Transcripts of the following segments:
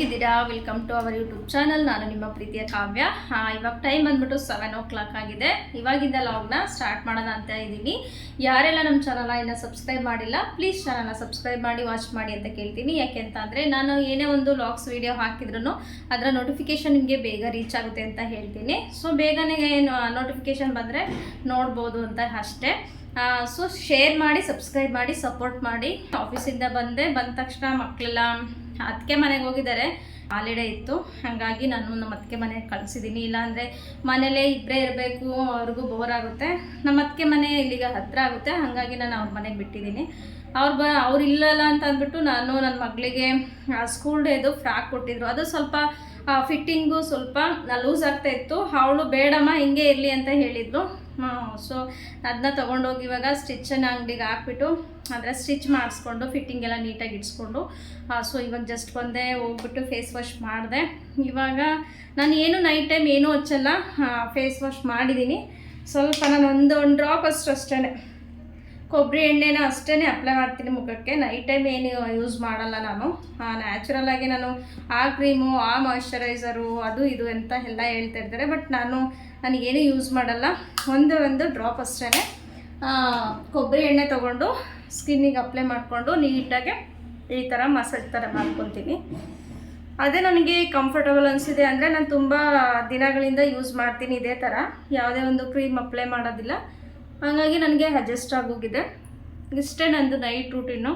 ಹೇಗಿದ್ದೀರಾ? Welcome to our YouTube channel ನಾನು ನಿಮ್ಮ ಪ್ರೀತಿಯ ಕಾವ್ಯ. ಇವಾಗ ಟೈಮ್ ಬಂದ್ಬಿಟ್ಟು ಸೆವೆನ್ ಓ ಕ್ಲಾಕ್ ಆಗಿದೆ. ಇವಾಗಿಂದ ಲಾಗ್ನ ಸ್ಟಾರ್ಟ್ ಮಾಡೋಣ ಅಂತ ಇದ್ದೀನಿ. ಯಾರೆಲ್ಲ ನಮ್ಮ ಚಾನಲ್ನ ಇನ್ನೂ ಸಬ್ಸ್ಕ್ರೈಬ್ ಮಾಡಿಲ್ಲ ಪ್ಲೀಸ್ ಚಾನಲ್ನ ಸಬ್ಸ್ಕ್ರೈಬ್ ಮಾಡಿ ವಾಚ್ ಮಾಡಿ ಅಂತ ಕೇಳ್ತೀನಿ. ಯಾಕೆ ಅಂತ ಅಂದರೆ, ನಾನು ಏನೇ ಒಂದು ಲಾಗ್ಸ್ ವೀಡಿಯೋ ಹಾಕಿದ್ರು ಅದರ ನೋಟಿಫಿಕೇಶನ್ ನಿಮಗೆ ಬೇಗ ರೀಚ್ ಆಗುತ್ತೆ ಅಂತ ಹೇಳ್ತೀನಿ. ಸೊ ಬೇಗನೆ ನೋಟಿಫಿಕೇಶನ್ ಬಂದರೆ ನೋಡ್ಬೋದು ಅಂತ ಅಷ್ಟೇ. ಸೊ ಶೇರ್ ಮಾಡಿ ಸಬ್ಸ್ಕ್ರೈಬ್ ಮಾಡಿ ಸಪೋರ್ಟ್ ಮಾಡಿ. ಆಫೀಸಿಂದ ಬಂದೆ, ಬಂದ ತಕ್ಷಣ ಮಕ್ಕಳೆಲ್ಲ ಅದಕ್ಕೆ ಮನೆಗೆ ಹೋಗಿದ್ದಾರೆ. ಹಾಲಿಡೇ ಇತ್ತು. ಹಾಗಾಗಿ ನಾನು ನಮ್ಮ ಅತ್ತಿಗೆ ಮನೆಗೆ ಕಳಿಸಿದ್ದೀನಿ. ಇಲ್ಲಾಂದರೆ ಮನೇಲೇ ಇಬ್ಬರೇ ಇರಬೇಕು, ಅವ್ರಿಗೂ ಬೋರ್ ಆಗುತ್ತೆ. ನಮ್ಮ ಅತ್ತಿಗೆ ಮನೆ ಇಲ್ಲಿಗೆ ಹತ್ತಿರ ಆಗುತ್ತೆ. ಹಾಗಾಗಿ ನಾನು ಅವ್ರ ಮನೆಗೆ ಬಿಟ್ಟಿದ್ದೀನಿ. ಅವ್ರು ಬ ಅವ್ರು ಇಲ್ಲಲ್ಲ ಅಂತ ಅಂದ್ಬಿಟ್ಟು ನಾನು ನನ್ನ ಮಗಳಿಗೆ ಸ್ಕೂಲ್ ಡೇದು ಫ್ರಾಕ್ ಕೊಟ್ಟಿದ್ರು. ಅದು ಸ್ವಲ್ಪ ಫಿಟ್ಟಿಂಗು ಸ್ವಲ್ಪ ಲೂಸ್ ಆಗ್ತಾ ಇತ್ತು. ಅವಳು, ಬೇಡಮ್ಮ, ಹಿಂಗೆ ಇರಲಿ ಅಂತ ಹೇಳಿದ್ರು ಸೊ ಅದನ್ನ ತೊಗೊಂಡೋಗಿ ಇವಾಗ ಸ್ಟಿಚ್ಚನ್ನು ಅಂಗಡಿಗೆ ಹಾಕ್ಬಿಟ್ಟು ಅದರ ಸ್ಟಿಚ್ ಮಾಡಿಸ್ಕೊಂಡು ಫಿಟ್ಟಿಂಗ್ ಎಲ್ಲ ನೀಟಾಗಿ ಇಟ್ಸ್ಕೊಂಡು ಸೊ ಇವಾಗ ಜಸ್ಟ್ ಬಂದೆ ಹೋಗ್ಬಿಟ್ಟು ಫೇಸ್ ವಾಶ್ ಮಾಡಿದೆ. ಇವಾಗ ನಾನು ಏನು ನೈಟ್ ಟೈಮ್ ಏನೂ ಹಚ್ಚಲ್ಲ ಫೇಸ್ ವಾಶ್ ಮಾಡಿದ್ದೀನಿ ಸ್ವಲ್ಪ ನಾನು ಒಂದು ಒಂದು ಡ್ರಾಪ್ ಅಷ್ಟು ಅಷ್ಟೇ ಕೊಬ್ಬರಿ ಎಣ್ಣೆನ ಅಷ್ಟೇ ಅಪ್ಲೈ ಮಾಡ್ತೀನಿ ಮುಖಕ್ಕೆ. ನೈಟ್ ಟೈಮ್ ಏನು ಯೂಸ್ ಮಾಡಲ್ಲ ನಾನು. ನ್ಯಾಚುರಲ್ ಆಗಿ ನಾನು ಆ ಕ್ರೀಮು ಆ ಮಾಯಿಶ್ಚರೈಸರು ಅದು ಇದು ಅಂತ ಎಲ್ಲ ಹೇಳ್ತಾ ಇರ್ತಾರೆ. ಬಟ್ ನಾನು ನನಗೇನು ಯೂಸ್ ಮಾಡಲ್ಲ. ಒಂದು ಒಂದು ಡ್ರಾಪ್ ಅಷ್ಟೇ ಕೊಬ್ಬರಿ ಎಣ್ಣೆ ತೊಗೊಂಡು ಸ್ಕಿನ್ನಿಗೆ ಅಪ್ಲೈ ಮಾಡಿಕೊಂಡು ನೀಟಾಗಿ ಈ ಥರ ಮಸಾಜ್ ಥರ ಮಾಡ್ಕೊತೀನಿ. ಅದೇ ನನಗೆ ಕಂಫರ್ಟಬಲ್ ಅನಿಸಿದೆ ಅಂದರೆ ನಾನು ತುಂಬ ದಿನಗಳಿಂದ ಯೂಸ್ ಮಾಡ್ತೀನಿ ಇದೇ ಥರ ಯಾವುದೇ ಒಂದು ಕ್ರೀಮ್ ಅಪ್ಲೈ ಮಾಡೋದಿಲ್ಲ. ಹಾಗಾಗಿ ನನಗೆ ಅಡ್ಜಸ್ಟ್ ಆಗೋಗಿದೆ. ಇಷ್ಟೇ ನಂದು ನೈಟ್ ರೂಟೀನು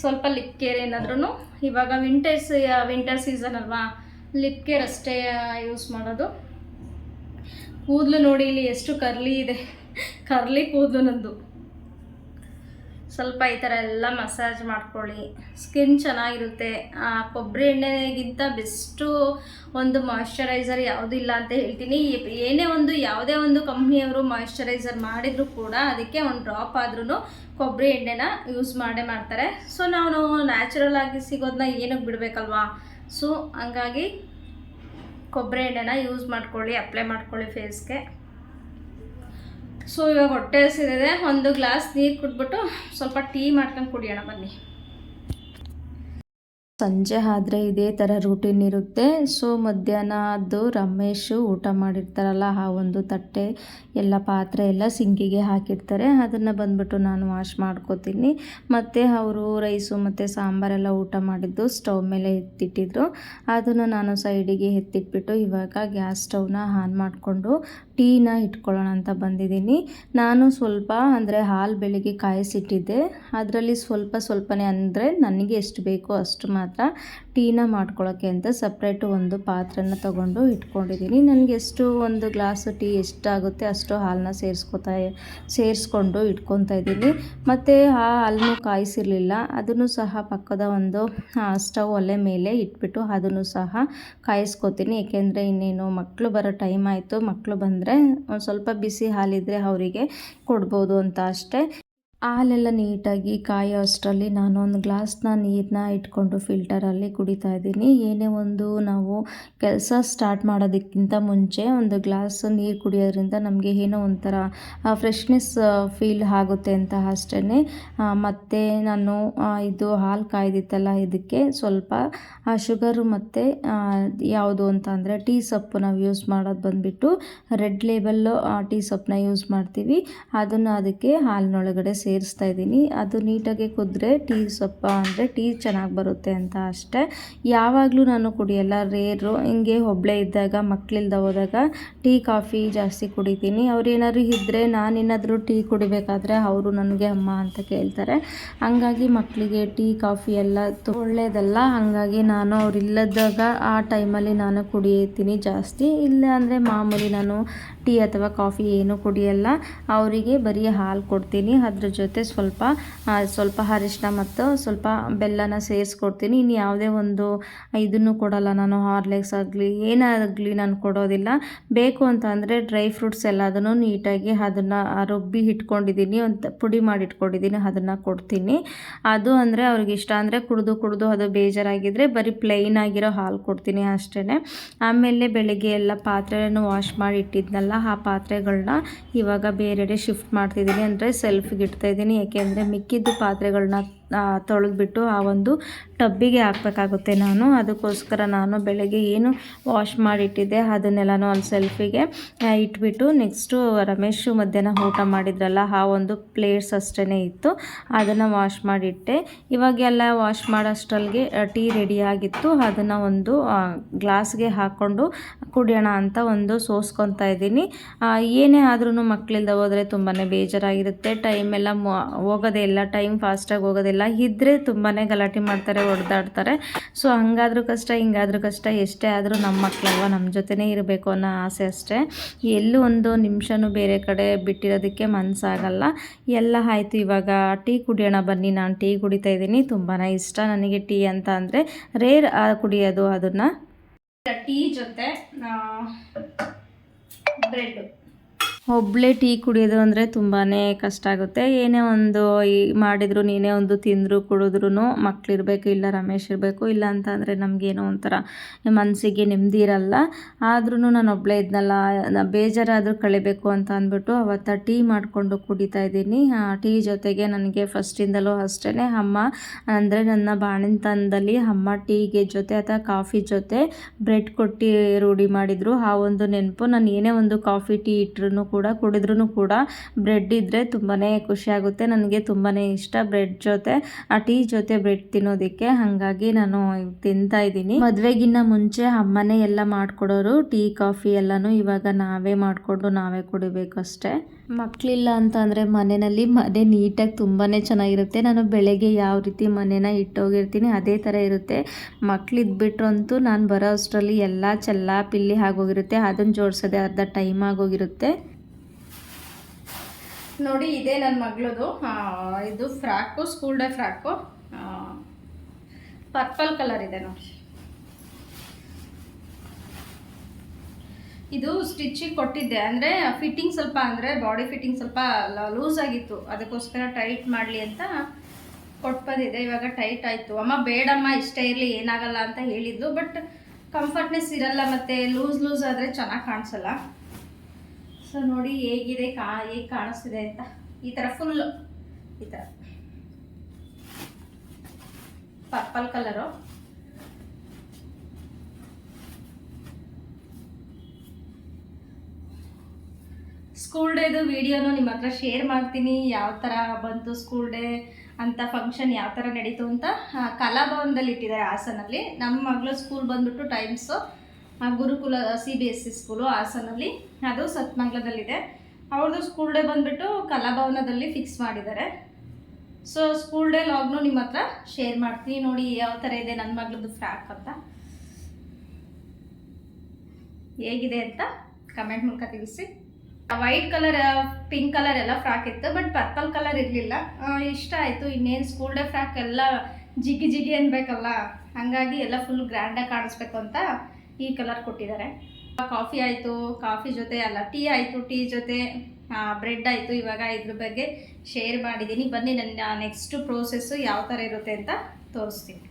ಸ್ವಲ್ಪ ಲಿಪ್ ಕೇರ್ ಏನಾದ್ರೂ ಇವಾಗ ವಿಂಟರ್ಸ್ ವಿಂಟರ್ ಸೀಸನ್ ಅಲ್ವಾ? ಲಿಪ್ ಕೇರ್ ಅಷ್ಟೇ ಯೂಸ್ ಮಾಡೋದು. ಕೂದಲು ನೋಡಿ ಇಲ್ಲಿ ಎಷ್ಟು ಕರ್ಲಿ ಇದೆ. ಕರ್ಲಿ ಕೂದಲು ನಂದು. ಸ್ವಲ್ಪ ಈ ಥರ ಎಲ್ಲ ಮಸಾಜ್ ಮಾಡ್ಕೊಳ್ಳಿ. ಸ್ಕಿನ್ ಚೆನ್ನಾಗಿರುತ್ತೆ. ಕೊಬ್ಬರಿ ಎಣ್ಣೆಗಿಂತ ಬೆಸ್ಟು ಒಂದು ಮಾಯಿಶ್ಚರೈಸರ್ ಯಾವುದೂ ಇಲ್ಲ ಅಂತ ಹೇಳ್ತೀನಿ. ಏನೇ ಒಂದು, ಯಾವುದೇ ಒಂದು ಕಂಪ್ನಿಯವರು ಮಾಯಿಶ್ಚರೈಸರ್ ಮಾಡಿದರೂ ಕೂಡ ಅದಕ್ಕೆ ಒಂದು ಡ್ರಾಪ್ ಆದ್ರೂ ಕೊಬ್ಬರಿ ಎಣ್ಣೆನ ಯೂಸ್ ಮಾಡೇ ಮಾಡ್ತಾರೆ. ಸೊ, ನಾವು ನ್ಯಾಚುರಲ್ ಆಗಿ ಸಿಗೋದನ್ನ ಏನಕ್ಕೆ ಬಿಡಬೇಕಲ್ವಾ? ಸೊ, ಹಂಗಾಗಿ ಕೊಬ್ಬರಿ ಎಣ್ಣೆನ ಯೂಸ್ ಮಾಡ್ಕೊಳ್ಳಿ, ಅಪ್ಲೈ ಮಾಡ್ಕೊಳ್ಳಿ ಫೇಸ್ಗೆ. ಸೊ ಇವಾಗ ಹೊಟ್ಟೆ ಹಸಿದಿದೆ ಒಂದು ಗ್ಲಾಸ್ ನೀರು ಕುಟ್ಬಿಟ್ಟು ಸ್ವಲ್ಪ ಟೀ ಮಾಡ್ಕೊಂಡು ಕುಡಿಯೋಣ ಬನ್ನಿ. ಸಂಜೆ ಆದರೆ ಇದೇ ಥರ ರೂಟೀನ್ ಇರುತ್ತೆ. ಸೊ ಮಧ್ಯಾಹ್ನ ಅದು ರಮೇಶು ಊಟ ಮಾಡಿರ್ತಾರಲ್ಲ, ಆ ಒಂದು ತಟ್ಟೆ ಎಲ್ಲ ಪಾತ್ರೆ ಎಲ್ಲ ಸಿಂಕಿಗೆ ಹಾಕಿರ್ತಾರೆ. ಅದನ್ನು ಬಂದುಬಿಟ್ಟು ನಾನು ವಾಶ್ ಮಾಡ್ಕೋತೀನಿ. ಮತ್ತು ಅವರು ರೈಸು ಮತ್ತು ಸಾಂಬಾರೆಲ್ಲ ಊಟ ಮಾಡಿದ್ದು ಸ್ಟವ್ ಮೇಲೆ ಎತ್ತಿಟ್ಟಿದ್ರು. ಅದನ್ನು ನಾನು ಸೈಡಿಗೆ ಎತ್ತಿಟ್ಬಿಟ್ಟು ಇವಾಗ ಗ್ಯಾಸ್ ಸ್ಟವ್ನ ಆನ್ ಮಾಡಿಕೊಂಡು ಟೀನ ಇಟ್ಕೊಳ್ಳೋಣ ಅಂತ ಬಂದಿದ್ದೀನಿ. ನಾನು ಸ್ವಲ್ಪ ಅಂದರೆ ಹಾಲು ಬೆಳಿಗ್ಗೆ ಕಾಯಿಸಿಟ್ಟಿದ್ದೆ. ಅದರಲ್ಲಿ ಸ್ವಲ್ಪ ಸ್ವಲ್ಪನೇ ಅಂದರೆ ನನಗೆ ಎಷ್ಟು ಬೇಕೋ ಅಷ್ಟು ಮಾತ್ರ. ಟೀನ ಮಾಡ್ಕೊಳ್ಳೋಕ್ಕೆ ಅಂತ ಸಪ್ರೇಟು ಒಂದು ಪಾತ್ರೆನ ತಗೊಂಡು ಇಟ್ಕೊಂಡಿದ್ದೀನಿ. ನನಗೆ ಎಷ್ಟು ಒಂದು ಗ್ಲಾಸ್ ಟೀ ಎಷ್ಟಾಗುತ್ತೆ ಅಷ್ಟು ಹಾಲನ್ನ ಸೇರಿಸ್ಕೊತಾ ಸೇರಿಸ್ಕೊಂಡು ಇಟ್ಕೊತಾ ಇದ್ದೀನಿ. ಮತ್ತು ಆ ಹಾಲನ್ನು ಕಾಯಿಸಿರಲಿಲ್ಲ. ಅದನ್ನು ಸಹ ಪಕ್ಕದ ಒಂದು ಸ್ಟವ್ ಒಲೆ ಮೇಲೆ ಇಟ್ಬಿಟ್ಟು ಅದನ್ನು ಸಹ ಕಾಯಿಸ್ಕೊತೀನಿ. ಏಕೆಂದರೆ ಇನ್ನೇನು ಮಕ್ಕಳು ಬರೋ ಟೈಮ್ ಆಯಿತು. ಮಕ್ಕಳು ಬಂದರೆ ಒಂದು ಸ್ವಲ್ಪ ಬಿಸಿ ಹಾಲಿದ್ದರೆ ಅವರಿಗೆ ಕೊಡ್ಬೋದು ಅಂತ ಅಷ್ಟೇ. ಹಾಲೆಲ್ಲ ನೀಟಾಗಿ ಕಾಯೋ ಅಷ್ಟರಲ್ಲಿ ನಾನು ಒಂದು ಗ್ಲಾಸ್ನ ನೀರನ್ನ ಇಟ್ಕೊಂಡು ಫಿಲ್ಟರಲ್ಲಿ ಕುಡಿತಾ ಇದ್ದೀನಿ. ಏನೇ ಒಂದು ನಾವು ಕೆಲಸ ಸ್ಟಾರ್ಟ್ ಮಾಡೋದಕ್ಕಿಂತ ಮುಂಚೆ ಒಂದು ಗ್ಲಾಸ್ ನೀರು ಕುಡಿಯೋದ್ರಿಂದ ನಮಗೆ ಏನೋ ಒಂಥರ ಫ್ರೆಶ್ನೆಸ್ ಫೀಲ್ ಆಗುತ್ತೆ ಅಂತ ಅಷ್ಟೇ ಮತ್ತು ನಾನು ಇದು ಹಾಲು ಕಾಯ್ದಿತ್ತಲ್ಲ ಇದಕ್ಕೆ, ಸ್ವಲ್ಪ ಶುಗರು ಮತ್ತು ಯಾವುದು ಅಂತ ಅಂದರೆ ಟೀ ಸೊಪ್ಪು ನಾವು ಯೂಸ್ ಮಾಡೋದು ಬಂದುಬಿಟ್ಟು ರೆಡ್ ಲೇಬಲ್ಲು ಟೀ ಸೊಪ್ಪನ್ನ ಯೂಸ್ ಮಾಡ್ತೀವಿ. ಅದನ್ನು ಅದಕ್ಕೆ ಹಾಲಿನೊಳಗಡೆ ಸೇರಿಸ್ತಾ ಇದ್ದೀನಿ. ಅದು ನೀಟಾಗಿ ಕುದ್ರೆ ಟೀ ಸೊಪ್ಪ ಅಂದರೆ ಟೀ ಚೆನ್ನಾಗಿ ಬರುತ್ತೆ ಅಂತ ಅಷ್ಟೇ. ಯಾವಾಗಲೂ ನಾನು ಕುಡಿಯಲ್ಲ, ರೇರು. ಹಿಂಗೆ ಒಬ್ಬಳೇ ಇದ್ದಾಗ ಮಕ್ಕಳಿಲ್ದ ಹೋದಾಗ ಟೀ, ಕಾಫಿ ಜಾಸ್ತಿ ಕುಡಿತೀನಿ. ಅವ್ರು ಏನಾದ್ರು ಇದ್ದರೆ ನಾನೇನಾದರೂ ಟೀ ಕುಡಿಬೇಕಾದ್ರೆ ಅವರು ನನಗೆ ಅಮ್ಮ ಅಂತ ಕೇಳ್ತಾರೆ. ಹಂಗಾಗಿ ಮಕ್ಕಳಿಗೆ ಟೀ, ಕಾಫಿ ಎಲ್ಲ ಒಳ್ಳೆಯದಲ್ಲ ಹಾಗಾಗಿ ನಾನು ಅವರಿಲ್ಲದಾಗ ಆ ಟೈಮಲ್ಲಿ ನಾನು ಕುಡಿತೀನಿ ಜಾಸ್ತಿ. ಇಲ್ಲ ಅಂದರೆ ಮಾಮೂಲಿ ನಾನು ಟೀ ಅಥವಾ ಕಾಫಿ ಏನು ಕುಡಿಯಲ್ಲ. ಅವರಿಗೆ ಬರೀ ಹಾಲು ಕೊಡ್ತೀನಿ. ಅದ್ರ ಜೊತೆ ಸ್ವಲ್ಪ ಸ್ವಲ್ಪ ಅರಿಶಿನ ಮತ್ತು ಸ್ವಲ್ಪ ಬೆಲ್ಲನ ಸೇರಿಸ್ಕೊಡ್ತೀನಿ. ಇನ್ನು ಯಾವುದೇ ಒಂದು ಇದನ್ನು ಕೊಡಲ್ಲ ನಾನು, ಹಾರ್ಲೆಕ್ಸ್ ಆಗಲಿ, ಏನಾಗಲಿ ನಾನು ಕೊಡೋದಿಲ್ಲ. ಬೇಕು ಅಂತ ಅಂದರೆ ಡ್ರೈ ಫ್ರೂಟ್ಸ್ ಎಲ್ಲ ಅದನ್ನು ನೀಟಾಗಿ ಅದನ್ನು ರುಬ್ಬಿ ಇಟ್ಕೊಂಡಿದ್ದೀನಿ ಒಂದು ಪುಡಿ ಮಾಡಿ ಇಟ್ಕೊಂಡಿದ್ದೀನಿ, ಅದನ್ನು ಕೊಡ್ತೀನಿ. ಅದು ಅಂದರೆ ಅವ್ರಿಗೆ ಇಷ್ಟ ಅಂದರೆ ಕುಡಿದು ಕುಡಿದು ಅದು ಬೇಜಾರಾಗಿದ್ದರೆ ಬರೀ ಪ್ಲೈನ್ ಆಗಿರೋ ಹಾಲು ಕೊಡ್ತೀನಿ ಅಷ್ಟೇ ಆಮೇಲೆ ಬೆಳಿಗ್ಗೆ ಎಲ್ಲ ಪಾತ್ರೆಯನ್ನು ವಾಶ್ ಮಾಡಿ ಇಟ್ಟಿದ್ನಲ್ಲ, ಆ ಪಾತ್ರೆಗಳನ್ನ ಇವಾಗ ಬೇರೆಡೆ ಶಿಫ್ಟ್ ಮಾಡ್ತಿದ್ದೀನಿ. ಅಂದರೆ ಸೆಲ್ಫ್ಗೆ ಇಡ್ತಾ ಇದ್ದೀನಿ ಏಕೆಂದರೆ ಮಿಕ್ಕಿದ್ದು ಪಾತ್ರೆಗಳನ್ನ ತೊಳೆದ್ಬಿಟ್ಟು ಆ ಒಂದು ಟಬ್ಬಿಗೆ ಹಾಕಬೇಕಾಗುತ್ತೆ ನಾನು. ಅದಕ್ಕೋಸ್ಕರ ನಾನು ಬೆಳಗ್ಗೆ ಏನು ವಾಶ್ ಮಾಡಿಟ್ಟಿದ್ದೆ, ಅದನ್ನೆಲ್ಲನೂ ಒಂದು ಸೆಲ್ಫಿಗೆ ಇಟ್ಬಿಟ್ಟು ನೆಕ್ಸ್ಟು ರಮೇಶು ಮಧ್ಯಾಹ್ನ ಊಟ ಮಾಡಿದ್ರಲ್ಲ, ಆ ಒಂದು ಪ್ಲೇಟ್ಸ್ ಅಷ್ಟೇ ಇತ್ತು, ಅದನ್ನು ವಾಶ್ ಮಾಡಿಟ್ಟೆ. ಇವಾಗೆಲ್ಲ ವಾಶ್ ಮಾಡೋಷ್ಟಲ್ಲಿಗೆ ಟೀ ರೆಡಿಯಾಗಿತ್ತು ಅದನ್ನು ಒಂದು ಗ್ಲಾಸ್ಗೆ ಹಾಕ್ಕೊಂಡು ಕುಡಿಯೋಣ ಅಂತ ಒಂದು ಸೋಸ್ಕೊತಾ ಇದ್ದೀನಿ. ಏನೇ ಆದ್ರೂ ಮಕ್ಕಳಿಂದ ಹೋದರೆ ತುಂಬಾ ಬೇಜಾರಾಗಿರುತ್ತೆ. ಟೈಮ್ ಎಲ್ಲ ಹೋಗೋದೇ ಇಲ್ಲ ಟೈಮ್ ಫಾಸ್ಟಾಗಿ ಹೋಗೋದಿಲ್ಲ ಇದ್ದರೆ ತುಂಬಾ ಗಲಾಟೆ ಮಾಡ್ತಾರೆ ಹೊಡೆದಾಡ್ತಾರೆ ಸೊ ಹಂಗಾದ್ರೂ ಕಷ್ಟ, ಹಿಂಗಾದ್ರೂ ಕಷ್ಟ. ಎಷ್ಟೇ ಆದರೂ ನಮ್ಮ ಮಕ್ಕಳಲ್ವ ನಮ್ಮ ಜೊತೆನೇ ಇರಬೇಕು ಅನ್ನೋ ಆಸೆ ಅಷ್ಟೇ. ಎಲ್ಲೂ ಒಂದು ನಿಮಿಷನೂ ಬೇರೆ ಕಡೆ ಬಿಟ್ಟಿರೋದಕ್ಕೆ ಮನಸ್ಸಾಗಲ್ಲ ಎಲ್ಲ ಆಯಿತು, ಇವಾಗ ಟೀ ಕುಡಿಯೋಣ ಬನ್ನಿ. ನಾನು ಟೀ ಕುಡಿತಾ ಇದ್ದೀನಿ. ತುಂಬಾ ಇಷ್ಟ ನನಗೆ ಟೀ ಅಂತ ಅಂದರೆ, ರೇರ್ ಕುಡಿಯೋದು ಅದನ್ನು. ಟೀ ಜೊತೆ ಬ್ರೆಡ್ ಒಬ್ಬಳೇ ಟೀ ಕುಡಿಯೋದು ಅಂದರೆ ತುಂಬಾ ಕಷ್ಟ ಆಗುತ್ತೆ. ಏನೇ ಒಂದು ಮಾಡಿದ್ರು, ನೀನೇ ಒಂದು ತಿಂದರು ಕುಡಿದ್ರೂ ಮಕ್ಕಳಿರಬೇಕು ಇಲ್ಲ ರಮೇಶ್ ಇರಬೇಕು, ಇಲ್ಲ ಅಂತ ಅಂದರೆ ನಮಗೇನೋ ಒಂಥರ ಮನಸ್ಸಿಗೆ ನೆಮ್ಮದಿ ಇರಲ್ಲ. ಆದ್ರೂ ನಾನು ಒಬ್ಬಳೇ ಇದ್ನಲ್ಲ ಬೇಜಾರಾದರೂ ಕಳಿಬೇಕು ಅಂತ ಅಂದ್ಬಿಟ್ಟು ಅವತ್ತ ಟೀ ಮಾಡಿಕೊಂಡು ಕುಡಿತಾ ಇದ್ದೀನಿ. ಟೀ ಜೊತೆಗೆ ನನಗೆ ಫಸ್ಟಿಂದಲೂ ಅಷ್ಟೇ ಅಮ್ಮ, ಅಂದರೆ ನನ್ನ ಬಾಣಂತನದಲ್ಲಿ ಅಮ್ಮ ಟೀಗೆ ಜೊತೆ ಅಥವಾ ಕಾಫಿ ಜೊತೆ ಬ್ರೆಡ್ ಕೊಟ್ಟು ರೂಢಿ ಮಾಡಿದರು. ಆ ಒಂದು ನೆನಪು, ನಾನು ಏನೇ ಒಂದು ಕಾಫಿ, ಟೀ ಇಟ್ರೂ ಕೂಡ ಕುಡಿದ್ರೂ ಕೂಡ ಬ್ರೆಡ್ ಇದ್ದರೆ ತುಂಬಾ ಖುಷಿಯಾಗುತ್ತೆ ನನಗೆ ತುಂಬಾ ಇಷ್ಟ ಬ್ರೆಡ್ ಜೊತೆ. ಆ ಟೀ ಜೊತೆ ಬ್ರೆಡ್ ತಿನ್ನೋದಕ್ಕೆ. ಹಾಗಾಗಿ ನಾನು ತಿಂತಾ ಇದ್ದೀನಿ. ಮದುವೆಗಿನ್ನ ಮುಂಚೆ ಅಮ್ಮನೇ ಎಲ್ಲ ಮಾಡಿಕೊಡೋರು. ಟೀ, ಕಾಫಿ ಎಲ್ಲನೂ ಇವಾಗ ನಾವೇ ಮಾಡಿಕೊಂಡು ನಾವೇ ಕುಡಿಬೇಕು ಅಷ್ಟೇ. ಮಕ್ಕಳಿಲ್ಲ ಅಂತ ಅಂದರೆ ಮನೆಯಲ್ಲಿ ಮನೆ ನೀಟಾಗಿ ತುಂಬಾ ಚೆನ್ನಾಗಿರುತ್ತೆ. ನಾನು ಬೆಳಗ್ಗೆ ಯಾವ ರೀತಿ ಮನೇನ ಇಟ್ಟೋಗಿರ್ತೀನಿ ಅದೇ ಥರ ಇರುತ್ತೆ. ಮಕ್ಕಳಿದ್ಬಿಟ್ರಂತೂ ನಾನು ಬರೋ ಅಷ್ಟರಲ್ಲಿ ಎಲ್ಲ ಚೆಲ್ಲ ಪಿಲ್ಲಿ ಆಗೋಗಿರುತ್ತೆ. ಅದನ್ನು ಜೋಡಿಸೋದೇ ಅರ್ಧ ಟೈಮ್ ಆಗೋಗಿರುತ್ತೆ. ನೋಡಿ, ಇದೇ ನನ್ನ ಮಗಳದು. ಇದು frock school day frock. Purple colour ಇದೆ ನೋಡಿ. ಇದು ಸ್ಟಿಚಿಂಗ್ ಕೊಟ್ಟಿದ್ದೆ. ಅಂದರೆ ಫಿಟ್ಟಿಂಗ್ ಸ್ವಲ್ಪ, ಅಂದರೆ ಬಾಡಿ ಫಿಟ್ಟಿಂಗ್ ಸ್ವಲ್ಪ ಲೂಸ್ ಆಗಿತ್ತು. ಅದಕ್ಕೋಸ್ಕರ ಟೈಟ್ ಮಾಡಲಿ ಅಂತ ಕೊಟ್ಟು ಬಂದಿದ್ದೆ ಇವಾಗ ಟೈಟ್ ಆಯಿತು. ಅಮ್ಮ, ಬೇಡಮ್ಮ, ಇಷ್ಟ ಇರಲಿ, ಏನಾಗಲ್ಲ ಅಂತ ಹೇಳಿದ್ಲು. ಬಟ್ ಕಂಫರ್ಟ್ನೆಸ್ ಇರಲ್ಲ ಮತ್ತು ಲೂಸ್ ಲೂಸ್ ಆದರೆ ಚೆನ್ನಾಗಿ ಕಾಣಿಸಲ್ಲ. ಸೊ ನೋಡಿ ಹೇಗಿದೆ, ಕಾ, ಹೇಗೆ ಕಾಣಿಸ್ತಿದೆ ಅಂತ. ಈ ಥರ ಫುಲ್ ಈ ಥರ ಪರ್ಪಲ್ ಕಲರು ಸ್ಕೂಲ್ ಡೇದು ವಿಡಿಯೋನು ನಿಮ್ಮ ಹತ್ರ ಶೇರ್ ಮಾಡ್ತೀನಿ, ಯಾವ ಥರ ಬಂತು ಸ್ಕೂಲ್ ಡೇ ಅಂತ ಫಂಕ್ಷನ್ ಯಾವ ಥರ ನಡೀತು ಅಂತ. ಕಲಾಭವನದಲ್ಲಿ ಇಟ್ಟಿದ್ದಾರೆ ಹಾಸನಲ್ಲಿ. ನಮ್ಮ ಮಗಳು ಸ್ಕೂಲ್ ಬಂದ್ಬಿಟ್ಟು Times Gurukula C B S C school ಹಾಸನಲ್ಲಿ. ಅದು ಸತ್ಮಂಗ್ಲದಲ್ಲಿದೆ. ಅವ್ರದ್ದು ಸ್ಕೂಲ್ ಡೇ ಬಂದುಬಿಟ್ಟು ಕಲಾಭವನದಲ್ಲಿ ಫಿಕ್ಸ್ ಮಾಡಿದ್ದಾರೆ. ಸೊ ಸ್ಕೂಲ್ ಡೇ ಲಾಗ್ನು ನಿಮ್ಮ ಹತ್ರ ಶೇರ್ ಮಾಡ್ತೀನಿ. ನೋಡಿ ಯಾವ ಥರ ಇದೆ ನನ್ನ ಮಗಳದ್ದು ಫ್ರಾಕ್ ಅಂತ. ಹೇಗಿದೆ ಅಂತ ಕಮೆಂಟ್ ಮೂಲಕ ತಿಳಿಸಿ. ವೈಟ್ ಕಲರ್ ಪಿಂಕ್ ಕಲರ್ ಎಲ್ಲ ಫ್ರಾಕ್ ಇತ್ತು ಬಟ್ ಪರ್ಪಲ್ ಕಲರ್ ಇರಲಿಲ್ಲ. ಇಷ್ಟ ಆಯಿತು. ಇನ್ನೇನು ಸ್ಕೂಲ್ ಡೇ ಫ್ರಾಕ್ ಎಲ್ಲ ಜಿಗಿ ಜಿಗಿ ಅನ್ಬೇಕಲ್ಲ. ಹಂಗಾಗಿ ಎಲ್ಲ ಫುಲ್ ಗ್ರ್ಯಾಂಡಾಗಿ ಕಾಣಿಸ್ಬೇಕು ಅಂತ ಈ ಕಲರ್ ಕೊಟ್ಟಿದ್ದಾರೆ. ಕಾಫಿ ಆಯಿತು, ಕಾಫಿ ಜೊತೆ ಅಲ್ಲ, ಟೀ ಆಯಿತು, ಟೀ ಜೊತೆ ಬ್ರೆಡ್ ಆಯಿತು. ಇವಾಗ ಇದ್ರ ಬಗ್ಗೆ ಶೇರ್ ಮಾಡಿದ್ದೀನಿ. ಬನ್ನಿ, ನನ್ನ ನೆಕ್ಸ್ಟ್ ಪ್ರೋಸೆಸ್ಸು ಯಾವ ಥರ ಇರುತ್ತೆ ಅಂತ ತೋರಿಸ್ತೀನಿ.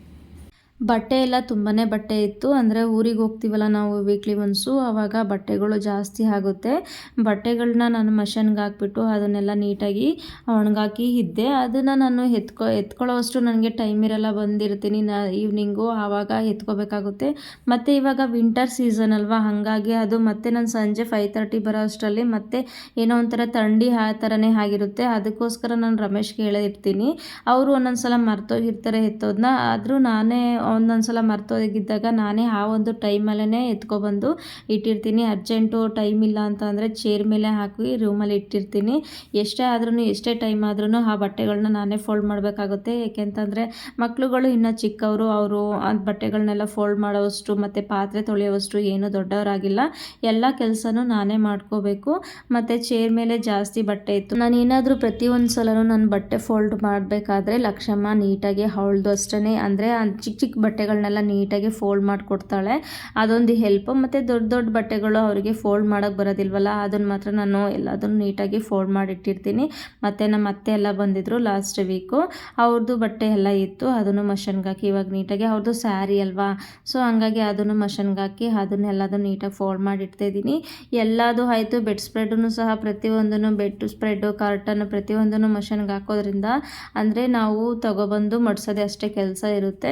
ಬಟ್ಟೆ ಎಲ್ಲ ತುಂಬಾ ಬಟ್ಟೆ ಇತ್ತು. ಅಂದರೆ ಊರಿಗೆ ಹೋಗ್ತೀವಲ್ಲ ನಾವು ವೀಕ್ಲಿ ಒನ್ಸು ಆವಾಗ ಬಟ್ಟೆಗಳು ಜಾಸ್ತಿ ಆಗುತ್ತೆ. ಬಟ್ಟೆಗಳನ್ನ ನಾನು ಮಷನ್ಗೆ ಹಾಕ್ಬಿಟ್ಟು ಅದನ್ನೆಲ್ಲ ನೀಟಾಗಿ ಒಣಗಾಕಿ ಇದ್ದೆ. ಅದನ್ನು ನಾನು ಎತ್ಕೊ, ಎತ್ಕೊಳ್ಳೋವಷ್ಟು ನನಗೆ ಟೈಮ್ ಇರಲ್ಲ, ಬಂದಿರ್ತೀನಿ. ನಾ ಈವ್ನಿಂಗು ಆವಾಗ ಎತ್ಕೋಬೇಕಾಗುತ್ತೆ. ಮತ್ತು ಇವಾಗ ವಿಂಟರ್ ಸೀಸನ್ ಅಲ್ವಾ, ಹಾಗಾಗಿ ಅದು ಮತ್ತೆ ನಾನು ಸಂಜೆ ಫೈವ್ ತರ್ಟಿ ಬರೋ ಅಷ್ಟರಲ್ಲಿ ಮತ್ತೆ ಏನೋ ಒಂಥರ ಥಂಡಿ ಆ ಥರನೇ ಆಗಿರುತ್ತೆ. ಅದಕ್ಕೋಸ್ಕರ ನಾನು ರಮೇಶ್ಗೆ ಹೇಳಿರ್ತೀನಿ ಅವರು ಒಂದೊಂದು ಸಲ ಮರ್ತೋಗಿರ್ತಾರೆ ಎತ್ತೋದನ್ನ ಆದರೂ ನಾನೇ ಒಂದೊಂದು ಸಲ ಮರ್ತೋಗಿದ್ದಾಗ ನಾನೇ ಆ ಒಂದು ಟೈಮಲ್ಲೇ ಎತ್ಕೊಬಂದು ಇಟ್ಟಿರ್ತೀನಿ. ಅರ್ಜೆಂಟು ಟೈಮ್ ಇಲ್ಲ ಅಂತ ಅಂದರೆ ಚೇರ್ ಮೇಲೆ ಹಾಕಿ ರೂಮಲ್ಲಿ ಇಟ್ಟಿರ್ತೀನಿ. ಎಷ್ಟೇ ಆದ್ರೂ ಎಷ್ಟೇ ಟೈಮ್ ಆದ್ರೂ ಆ ಬಟ್ಟೆಗಳನ್ನ ನಾನೇ ಫೋಲ್ಡ್ ಮಾಡಬೇಕಾಗುತ್ತೆ. ಏಕೆಂತಂದರೆ ಮಕ್ಳುಗಳು ಇನ್ನೂ ಚಿಕ್ಕವರು, ಅವರು ಆ ಬಟ್ಟೆಗಳನ್ನೆಲ್ಲ ಫೋಲ್ಡ್ ಮಾಡೋವಷ್ಟು ಮತ್ತು ಪಾತ್ರೆ ತೊಳೆಯೋವಷ್ಟು ಏನೂ ದೊಡ್ಡವರಾಗಿಲ್ಲ. ಎಲ್ಲ ಕೆಲಸನೂ ನಾನೇ ಮಾಡ್ಕೋಬೇಕು. ಮತ್ತು ಚೇರ್ ಮೇಲೆ ಜಾಸ್ತಿ ಬಟ್ಟೆ ಇತ್ತು. ನಾನು ಏನಾದರೂ ಪ್ರತಿಯೊಂದು ಸಲನೂ ನಾನು ಬಟ್ಟೆ ಫೋಲ್ಡ್ ಮಾಡಬೇಕಾದ್ರೆ ಲಕ್ಷಮ್ಮ ನೀಟಾಗಿ ಅವಳ್ದು ಅಷ್ಟೇ ಅಂದರೆ ಚಿಕ್ಕ ಚಿಕ್ಕ ಬಟ್ಟೆಗಳನ್ನೆಲ್ಲ ನೀಟಾಗಿ ಫೋಲ್ಡ್ ಮಾಡಿಕೊಡ್ತಾಳೆ. ಅದೊಂದು ಹೆಲ್ಪ್ ಮತ್ತು ದೊಡ್ಡ ದೊಡ್ಡ ಬಟ್ಟೆಗಳು ಅವರಿಗೆ ಫೋಲ್ಡ್ ಮಾಡೋಕ್ಕೆ ಬರೋದಿಲ್ವಲ್ಲ ಅದನ್ನು ಮಾತ್ರ ನಾನು ಎಲ್ಲದನ್ನು ನೀಟಾಗಿ ಫೋಲ್ಡ್ ಮಾಡಿಟ್ಟಿರ್ತೀನಿ. ಮತ್ತು ನಮ್ಮ ಅತ್ತೆ ಎಲ್ಲ ಬಂದಿದ್ದರು ಲಾಸ್ಟ್ ವೀಕು ಅವ್ರದ್ದು ಬಟ್ಟೆ ಎಲ್ಲ ಇತ್ತು, ಅದನ್ನು ಮಷನ್ಗೆ ಹಾಕಿ ಇವಾಗ ನೀಟಾಗಿ ಅವ್ರದ್ದು ಸ್ಯಾರಿ ಅಲ್ವಾ? ಸೊ ಹಂಗಾಗಿ ಅದನ್ನು ಮಷನ್ಗೆ ಹಾಕಿ ಅದನ್ನೆಲ್ಲದನ್ನು ನೀಟಾಗಿ ಫೋಲ್ಡ್ ಮಾಡಿ ಇದ್ದೀನಿ. ಎಲ್ಲದು ಆಯಿತು ಬೆಡ್ ಸ್ಪ್ರೆಡನ್ನು ಸಹ ಪ್ರತಿಯೊಂದನ್ನು ಬೆಡ್ ಸ್ಪ್ರೆಡ್ಡು ಕಾರ್ಟನ್ನು ಪ್ರತಿಯೊಂದನ್ನು ಮಷನ್ಗೆ ಹಾಕೋದ್ರಿಂದ ಅಂದರೆ ನಾವು ತಗೊಬಂದು ಮಡ್ಸೋದೇ ಅಷ್ಟೇ ಕೆಲಸ ಇರುತ್ತೆ.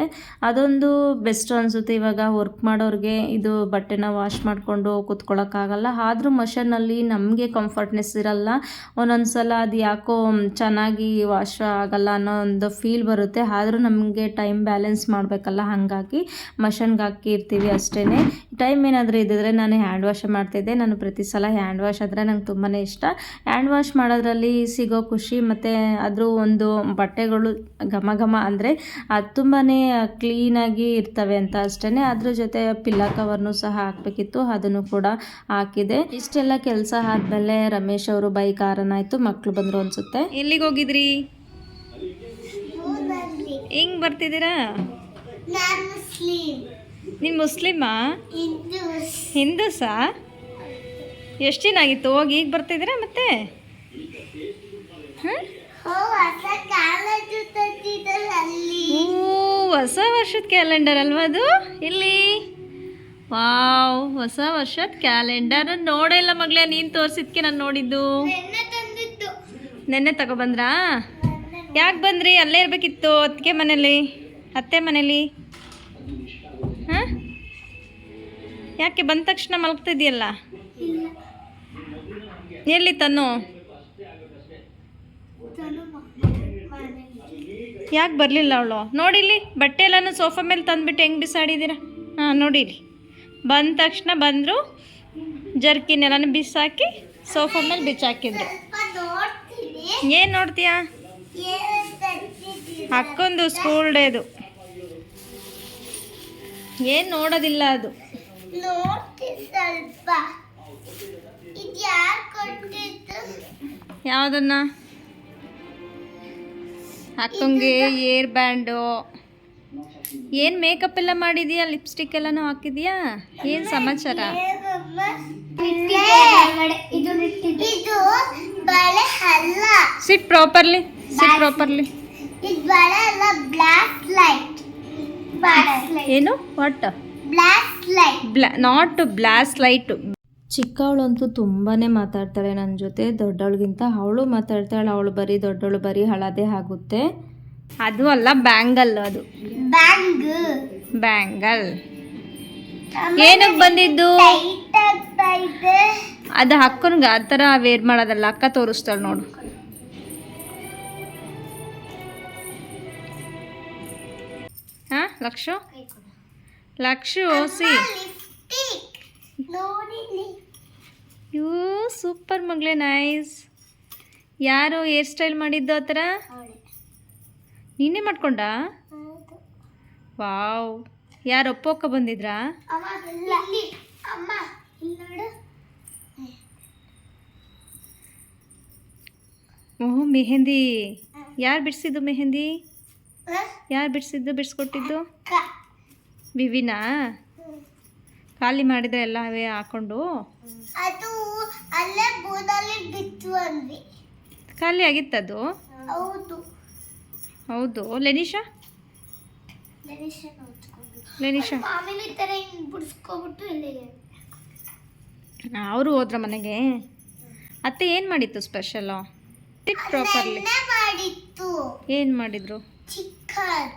ಅದೊಂದು ಬೆಸ್ಟ್ ಅನಿಸುತ್ತೆ. ಇವಾಗ ವರ್ಕ್ ಮಾಡೋರಿಗೆ ಇದು ಬಟ್ಟೆನ ವಾಶ್ ಮಾಡಿಕೊಂಡು ಕೂತ್ಕೊಳ್ಳೋಕ್ಕಾಗಲ್ಲ ಆದರೂ ಮಷನಲ್ಲಿ ನಮಗೆ ಕಂಫರ್ಟ್ನೆಸ್ ಇರಲ್ಲ. ಒಂದೊಂದು ಸಲ ಅದು ಯಾಕೋ ಚೆನ್ನಾಗಿ ವಾಶ್ ಆಗಲ್ಲ ಅನ್ನೋ ಒಂದು ಫೀಲ್ ಬರುತ್ತೆ. ಆದರೂ ನಮಗೆ ಟೈಮ್ ಬ್ಯಾಲೆನ್ಸ್ ಮಾಡಬೇಕಲ್ಲ. ಹಾಗಾಗಿ ಮಷನ್ಗೆ ಹಾಕಿರ್ತೀವಿ ಅಷ್ಟೇ ಟೈಮ್ ಏನಾದರೂ ಇದ್ದಿದ್ರೆ ನಾನು ಹ್ಯಾಂಡ್ ವಾಶ್ ಮಾಡ್ತಿದ್ದೆ ನಾನು ಪ್ರತಿ ಸಲ ಹ್ಯಾಂಡ್ ವಾಶ್ ಆದರೆ ನಂಗೆ ತುಂಬಾ ಇಷ್ಟ. ಹ್ಯಾಂಡ್ ವಾಶ್ ಮಾಡೋದ್ರಲ್ಲಿ ಸಿಗೋ ಖುಷಿ ಮತ್ತು ಅದ್ರ ಒಂದು ಬಟ್ಟೆಗಳು ಘಮ ಘಮ ಅಂದರೆ ಅದು ತುಂಬಾ ಕ್ಲೀನಾಗಿ ಇರ್ತವೆ ಅಂತ ಅಷ್ಟೇ ಅದ್ರ ಜೊತೆ ಪಿಲ್ಲ ಕವರ್ನು ಸಹ ಹಾಕಬೇಕಿತ್ತು. ಅದನ್ನು ಕೂಡ ಹಾಕಿದೆ. ಇಷ್ಟೆಲ್ಲ ಕೆಲಸ ಆದಮೇಲೆ ರಮೇಶ್ ಅವರು ಬೈಕ್ ಆಯಿತು. ಮಕ್ಕಳು ಬಂದರು ಅನಿಸುತ್ತೆ. ಎಲ್ಲಿಗೆ ಹೋಗಿದ್ರಿ? ಹೆಂಗೆ ಬರ್ತಿದ್ದೀರಾ? ನಾನು ಮುಸ್ಲಿಂ ನೀನು ಮುಸ್ಲಿಮಾ? ಹಿಂದೂ ಹಿಂದೂಸಾ? ಎಷ್ಟು ದಿನ ಆಗಿತ್ತು? ಹೋಗಿ ಈಗ ಬರ್ತಿದ್ದೀರಾ ಮತ್ತೆ? ಹೊಸ ವರ್ಷದ ಕ್ಯಾಲೆಂಡರ್ ಅಲ್ವಾ ಅದು? ಇಲ್ಲಿ. ವಾವ್ ಹೊಸ ವರ್ಷದ ಕ್ಯಾಲೆಂಡರ್ ನೋಡೇ ಇಲ್ಲ ಮಗಳೇ ನೀನು ತೋರಿಸಿದ್ಕೆ ನಾನು ನೋಡಿದ್ದು. ನೆನ್ನೆ ತಗೊಬಂದ್ರಾ ಯಾಕೆ ಬಂದ್ರಿ? ಅಲ್ಲೇ ಇರಬೇಕಿತ್ತು ಅತ್ತಿಗೆ ಮನೇಲಿ ಅತ್ತೆ ಮನೇಲಿ. ಯಾಕೆ ಬಂದ ತಕ್ಷಣ ಮಲಗ್ತಿದ್ಯಲ್ಲ ಎಲ್ಲಿ ತನ್ನು ತನು ಯಾಕೆ ಬರಲಿಲ್ಲ ಅವಳು? ನೋಡಿಲಿ ಬಟ್ಟೆ ಎಲ್ಲನೂ ಸೋಫಾ ಮೇಲೆ ತಂದುಬಿಟ್ಟು ಹೆಂಗೆ ಬಿಸಾಡಿದ್ದೀರ? ಹಾಂ ನೋಡಿಲಿ ಬಂದ ತಕ್ಷಣ ಬಂದರು ಜರ್ಕಿನ್ ಎಲ್ಲನೂ ಬಿಸಾಕಿ ಸೋಫಾ ಮೇಲೆ ಬಿಚ್ಚಾಕಿದ್ರು ಏನು ನೋಡ್ತೀಯಾ? ಅಕ್ಕೊಂದು ಸ್ಕೂಲ್ ಡೇದು ಏನು ನೋಡೋದಿಲ್ಲ ಅದು. ನೋಡ್ತೀನಿ ಸ್ವಲ್ಪ ಇದು ಯಾರು ಕೊಟ್ಟಿದ್ದು ಯಾವುದನ್ನ? ಅಕ್ಕಂಗೆ ಏರ್ ಬ್ಯಾಂಡು. ಏನು ಮೇಕಪ್ ಎಲ್ಲ ಮಾಡಿದೀಯಾ? ಲಿಪ್ಸ್ಟಿಕ್ ಎಲ್ಲನೂ ಹಾಕಿದೀಯಾ? ಏನು ಸಮಾಚಾರ? ಸಿಟ್ ಪ್ರಾಪರ್ಲಿ ಸಿಟ್ ಪ್ರಾಪರ್ಲಿ ಏನು? What blah not bless light ಚಿಕ್ಕವಳಂತೂ ತುಂಬಾ ಮಾತಾಡ್ತಾಳೆ ನನ್ನ ಜೊತೆ ದೊಡ್ಡವಳಿಗಿಂತ ಅವಳು ಮಾತಾಡ್ತಾಳೆ ಅವಳು ಬರೀ ದೊಡ್ಡವಳು ಬರೀ ಹಳದೆ ಆಗುತ್ತೆ. ಅದು ಅಲ್ಲ ಬ್ಯಾಂಗಲ್ ಅದು. ಬ್ಯಾಂಗ್ ಬ್ಯಾಂಗಲ್ ಏನಕ್ಕೆ ಬಂದಿದ್ದು? ಟೈಟ್ ಆಗ್ತಾ ಇದೆ. ಅದು ಅಕ್ಕನ್ಗೆ ಆ ಥರ ವೇರ್ ಮಾಡೋದಲ್ಲ ಅಕ್ಕ ತೋರಿಸ್ತಾಳೆ ನೋಡು. ಹಾಂ ಲಕ್ಷು? ಲಕ್ಷು ಓಸಿ. ಯೂ ಸೂಪರ್ ಮಗಳೇ ನೈಸ್. ಯಾರು ಹೇರ್ ಸ್ಟೈಲ್ ಮಾಡಿದ್ದು ಆ ಥರ? ನೀನೇ ಮಾಡ್ಕೊಂಡ? ವಾವ್. ಯಾರು ಒಪ್ಪೋಕ ಬಂದಿದ್ರಾ? ಓಹ್ ಮೆಹಂದಿ. ಯಾರು ಬಿಡಿಸಿದ್ದು ಮೆಹಂದಿ? ಯಾರು ಬಿಡಿಸಿದ್ದು ಬಿಡಿಸ್ಕೊಟ್ಟಿದ್ದು? ವಿವಿನಾ? ಖಾಲಿ ಮಾಡಿದ್ರೆ ಎಲ್ಲ ಅವೇ ಹಾಕೊಂಡು? ಅದು ಅಲ್ಲೇ ಬೂದಲ್ಲಿ ಬಿತ್ತು ಅಂದ್ವಿ. ಖಾಲಿ ಆಗಿತ್ತದು? ಹೌದು. ಹೌದು. ಲೆನಿಶಾ? ಲೆನಿಶಾ ಮಾಮಿನ ಈ ಥರ ಹಿಂಗೆ ಬಿಡಿಸ್ಕೊಬಿಟ್ಟು ಇಲ್ಲಿಗೆ ಅವರು ಹೋದ್ರ ಮನೆಗೆ. ಅತ್ತೆ ಏನು ಮಾಡಿತ್ತು ಸ್ಪೆಷಲು ಟಿಕ್ ಪ್ರಾಪರ್ಲಿ ಮಾಡಿತ್ತು. ಏನು ಮಾಡಿದ್ರು? ಚಿಕನ್.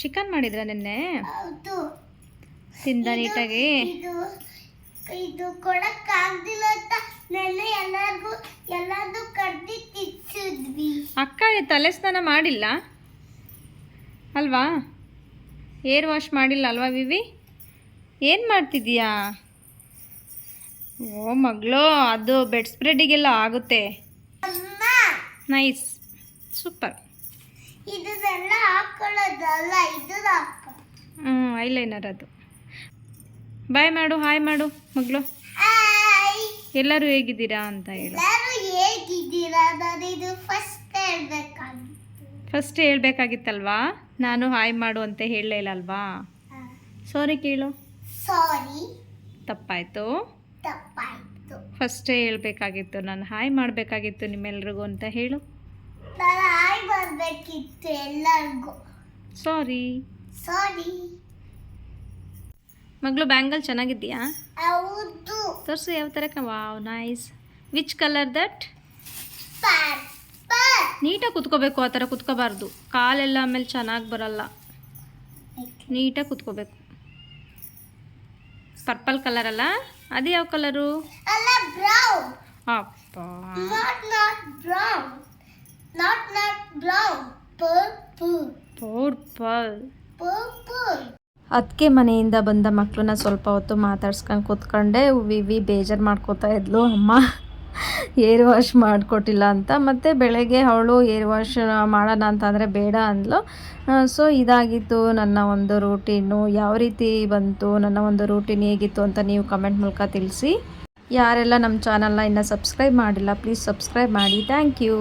ಚಿಕನ್ ಮಾಡಿದ್ರ ನಿನ್ನೆ? ತಿಂದ ನೀಟಾಗಿ? ಇದು ಇದು ಕೊಡಕ್ ಆಗ್ದಿಲ್ಲ ಅಂತ ನೆನ್ನೆ ಎಲ್ಲರಿಗೂ ಎಲ್ಲಾರ್ದು ಕರ್ದಿ ಅಕ್ಕ ತಲೆ ಸ್ನಾನ ಮಾಡಿಲ್ಲ? ಅಲ್ವಾ? ಏರ್ ವಾಶ್ ಮಾಡಿಲ್ಲ ಅಲ್ವಾ ವಿವಿ? ಏನು ಮಾಡ್ತಿದ್ದೀಯಾ? ಓ ಮಗಳು ಅದು ಬೆಡ್ ಸ್ಪ್ರೆಡಿಗೆಲ್ಲ ಆಗುತ್ತೆ. ನೈಸ್. ಸೂಪರ್. ಇದನ್ನೆಲ್ಲ ಹಾಕೊಳ್ಳೋದಲ್ಲ ಇದು ಹ್ಞೂ ಐಲೈನರ್ ಅದು. ಬಾಯ್ ಮಾಡು ಹಾಯ್ ಮಾಡು ಮಗಳು. ಎಲ್ಲರೂ ಹೇಗಿದ್ದೀರಾ ಅಂತ ಹೇಳು. ಹೇಗಿದ್ದೀರಾ? ನಾನು ಇದು ಫಸ್ಟ್ ಹೇಳ್ಬೇಕಾಗಿತ್ತು ಫಸ್ಟ್ ಹೇಳ್ಬೇಕಾಗಿತ್ತಲ್ವಾ? ನಾನು ಹಾಯ್ ಮಾಡು ಅಂತ ಹೇಳಲೇ ಇಲ್ಲ ಅಲ್ವಾ? ಸಾರಿ ಕೇಳು. ಸಾರಿ ತಪ್ಪಾಯಿತು. ತಪ್ಪಾಯ್ತು. ಫಸ್ಟೇ ಹೇಳಬೇಕಾಗಿತ್ತು ನಾನು ಹಾಯ್ ಮಾಡಬೇಕಾಗಿತ್ತು ನಿಮ್ಮೆಲ್ರಿಗೂ ಅಂತ ಹೇಳು. ಹಾಯ್ ಬರ್ಬೇಕಿತ್ತು ಎಲ್ಲರಿಗೂ. ಸಾರಿ ಸಾರಿ ಮಗಳು ಬ್ಯಾಂಗಲ್ ಚೆನ್ನಾಗಿದೆಯಾ ಹೌದು. ತೋರಿಸು ಯಾವ ಥರ wow nice which colour that ನೀಟಾಗಿ ಕುತ್ಕೋಬೇಕು ಆ ಥರ ಕುತ್ಕೋಬಾರ್ದು. ಕಾಲೆಲ್ಲ ಆಮೇಲೆ ಚೆನ್ನಾಗಿ ಬರಲ್ಲ. ನೀಟಾಗಿ ಕುತ್ಕೋಬೇಕು. ಪರ್ಪಲ್ ಕಲರ್ ಅಲ್ಲ? ಅದು ಯಾವ ಕಲರು ಅಪ್ಪ not not brown not not brown purple. ಅದಕ್ಕೆ ಮನೆಯಿಂದ ಬಂದ ಮಕ್ಕಳನ್ನ ಸ್ವಲ್ಪ ಹೊತ್ತು ಮಾತಾಡ್ಸ್ಕೊಂಡು ಕೂತ್ಕೊಂಡೆ ವಿವಿ ಬೇಜಾರು ಮಾಡ್ಕೋತಾ ಇದ್ಲು ಅಮ್ಮ. ಏರ್ ವಾಶ್ ಮಾಡಿಕೊಟ್ಟಿಲ್ಲ ಅಂತ. ಮತ್ತು ಬೆಳಗ್ಗೆ ಅವಳು ಏರ್ ವಾಶ್ ಮಾಡೋಣ ಅಂತಂದರೆ ಬೇಡ ಅಂದ್ಲು. ಸೊ ಇದಾಗಿತ್ತು. ನನ್ನ ಒಂದು ರೂಟೀನು ಯಾವ ರೀತಿ ಬಂತು ನನ್ನ ಒಂದು ರೂಟೀನ್ ಹೇಗಿತ್ತು ಅಂತ ನೀವು ಕಮೆಂಟ್ ಮೂಲಕ ತಿಳಿಸಿ. ಯಾರೆಲ್ಲ ನಮ್ಮ ಚಾನಲ್ನ ಇನ್ನೂ ಸಬ್ಸ್ಕ್ರೈಬ್ ಮಾಡಿಲ್ಲ ಪ್ಲೀಸ್ ಸಬ್ಸ್ಕ್ರೈಬ್ ಮಾಡಿ. Thank you